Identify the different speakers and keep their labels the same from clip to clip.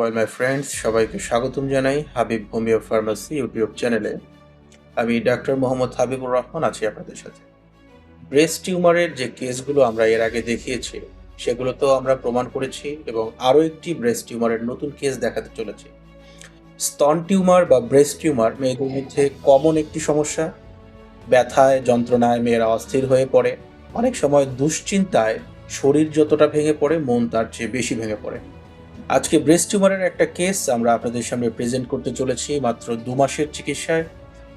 Speaker 1: Well, my friends, সবাইকে স্বাগতম জানাই হাবিব হোমিও ফার্মাসি ইউটিউব চ্যানেলে। আমি ডাক্তার মোহাম্মদ হাবিবুর রহমান আছি আপনাদের সাথে। ব্রেস্ট টিউমারের যে কেসগুলো আমরা এর আগে দেখিয়েছি, সেগুলো তো আমরা প্রমাণ করেছি এবং আরও একটি ব্রেস্ট টিউমারের নতুন কেস দেখাতে চলেছি। স্তন টিউমার বা ব্রেস্ট টিউমার মেয়েদের মধ্যে কমন একটি সমস্যা। ব্যথায়, যন্ত্রণায় মেয়েরা অস্থির হয়ে পড়ে। অনেক সময় দুশ্চিন্তায় শরীর যতটা ভেঙে পড়ে, মন তার চেয়ে বেশি ভেঙে পড়ে। আজকে ব্রেস্ট টিউমারের একটা কেস আমরা আপনাদের সামনে প্রেজেন্ট করতে চলেছি মাত্র দু মাসের চিকিৎসায়।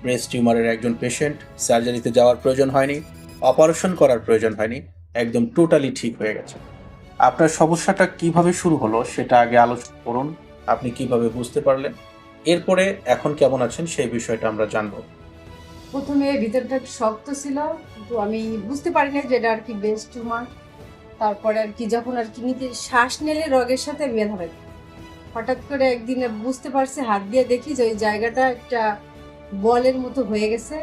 Speaker 1: ব্রেস্ট টিউমারের একজন পেশেন্ট সার্জারিতে যাওয়ার প্রয়োজন হয়নি, অপারেশন করার প্রয়োজন হয়নি, একদম টোটালি ঠিক হয়ে গেছে। আপনার সমস্যাটা কীভাবে শুরু হলো সেটা আগে আলোচনা করুন, আপনি কীভাবে বুঝতে পারলেন? এরপরে এখন কেমন আছেন সেই বিষয়টা আমরা জানব।
Speaker 2: প্রথমে ভিতরটা শক্ত ছিল, কিন্তু আমি বুঝতে পারি না যে এটা আর কি বেস্ট টিউমার। তারপরে আর কি যখন আর কি নিতে শ্বাস নিলে রগের সাথে ব্যথা পাই হঠাৎ করে একদিন বুঝতে পারছি হাত দিয়ে দেখি যে ওই জায়গাটা একটা বলের মতো হয়ে গেছে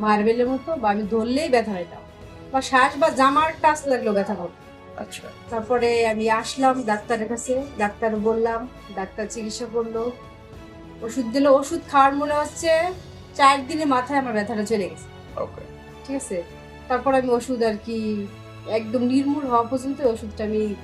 Speaker 2: মার্বেলের মতো বা আমি ধরলেই ব্যথা পাইতাম বা শ্বাস বা জামার টাচ লাগল ব্যথা করতো।
Speaker 1: আচ্ছা।
Speaker 2: তারপরে আমি আসলাম ডাক্তারের কাছে ডাক্তার বললাম ডাক্তার চিকিৎসা করল। ওষুধ দিল ওষুধ খাওয়ার মনে হচ্ছে চার দিনের মাথায় আমার ব্যথাটা চলে গেছে।
Speaker 1: ওকে
Speaker 2: ঠিক আছে? তারপর আমি ওষুধ আর কি একদম নির্মূল হওয়া পর্যন্ত ওষুধটা আমি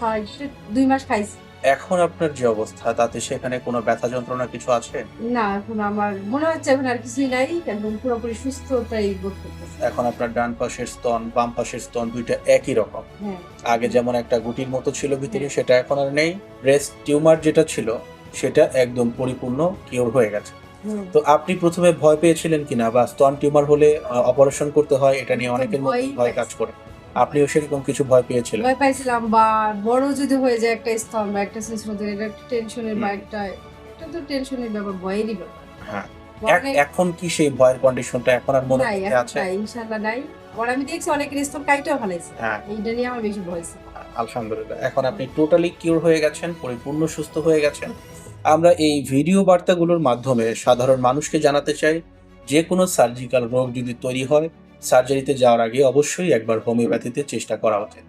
Speaker 2: খাওয়াই- দুই মাস খাইছি।
Speaker 1: এখন আপনার যে অবস্থা তাতে সেখানে কোনো ব্যথা যন্ত্রণা কিছু আছে?
Speaker 2: না এখন আমার মনে হচ্ছে এখন আর কিছুই নাই একদম পুরোপুরি সুস্থতাই বোধ করতেছে।
Speaker 1: এখন আপনার ডান পাশের স্তন বাম পাশের স্তন দুইটা একই রকম।
Speaker 2: হ্যাঁ।
Speaker 1: আগে যেমন একটা গুটির মতো ছিল ভিতরে সেটা এখন আর নেই। ব্রেস্ট টিউমার যেটা ছিল সেটা একদম পরিপূর্ণ কিওর হয়ে গেছে। তো আপনি প্রথমে ভয় পেয়েছিলেন কিনা? বা স্তন টিউমার হলে অপারেশন করতে হয় এটা নিয়ে অনেকের মধ্যে ভয় কাজ করে। আপনিও সেরকম কিছু ভয় পেয়েছিলেন?
Speaker 2: ভয় পাইছিলাম বা বড় যদি হয়ে যায় একটা স্তন বা একটা এটা একটা টেনশনের বা। একটা এটা তো টেনশনের ব্যাপার ভয়েরই ব্যাপার।
Speaker 1: হ্যাঁ। এখন কি সেই ভয়ের কন্ডিশনটা এখন আর মনে আছে?
Speaker 2: নাই ইনশাল্লাহ নাই। আবার আমি দেখছি অনেকের স্তন কাইটাও ফেলাইছে।
Speaker 1: হ্যাঁ।
Speaker 2: এইটা নিয়ে আমার বেশি ভয় ছিল।
Speaker 1: আলহামদুলিল্লাহ। এখন আপনি টোটালি কিউর হয়ে গেছেন পরিপূর্ণ সুস্থ হয়ে গেছেন। আমরা এই ভিডিও বার্তাগুলোর মাধ্যমে সাধারণ মানুষকে জানাতে চাই যে কোনো সার্জিক্যাল রোগ যদি তৈরি হয় সার্জারিতে যাওয়ার আগে অবশ্যই একবার হোমিওপ্যাথিতে চেষ্টা করা উচিত।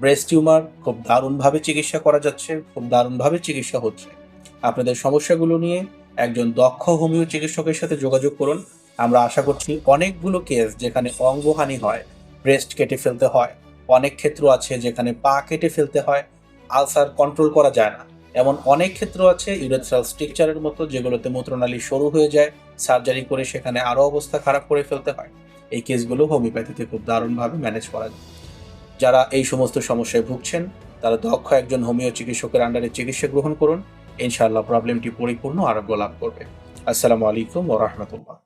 Speaker 1: ব্রেস্ট টিউমার খুব দারুণভাবে চিকিৎসা করা যাচ্ছে, খুব দারুণভাবে চিকিৎসা হচ্ছে। আপনাদের সমস্যাগুলো নিয়ে একজন দক্ষ হোমিও চিকিৎসকের সাথে যোগাযোগ করুন। আমরা আশা করছি অনেকগুলো কেস যেখানে অঙ্গহানি হয়, ব্রেস্ট কেটে ফেলতে হয়, অনেক ক্ষেত্র আছে যেখানে পা কেটে ফেলতে হয়, আলসার কন্ট্রোল করা যায় না। এমন অনেক ক্ষেত্র আছে ইউরেথ্রাল স্ট্রিকচারের মতো যেগুলোতে মূত্রনালী সরু হয়ে যায়, সার্জারি করে সেখানে আরও অবস্থা খারাপ করে ফেলতে হয়। এই কেসগুলো হোমিওপ্যাথিতে খুব দারুণভাবে ম্যানেজ করা যায়। যারা এই সমস্ত সমস্যায় ভুগছেন, তারা দক্ষ একজন হোমিও চিকিৎসকের আন্ডারে চিকিৎসা গ্রহণ করুন। ইনশাআল্লাহ প্রবলেমটি পরিপূর্ণ আরোগ্য লাভ করবে। আসসালামু আলাইকুম ও রহমতুল্লাহ।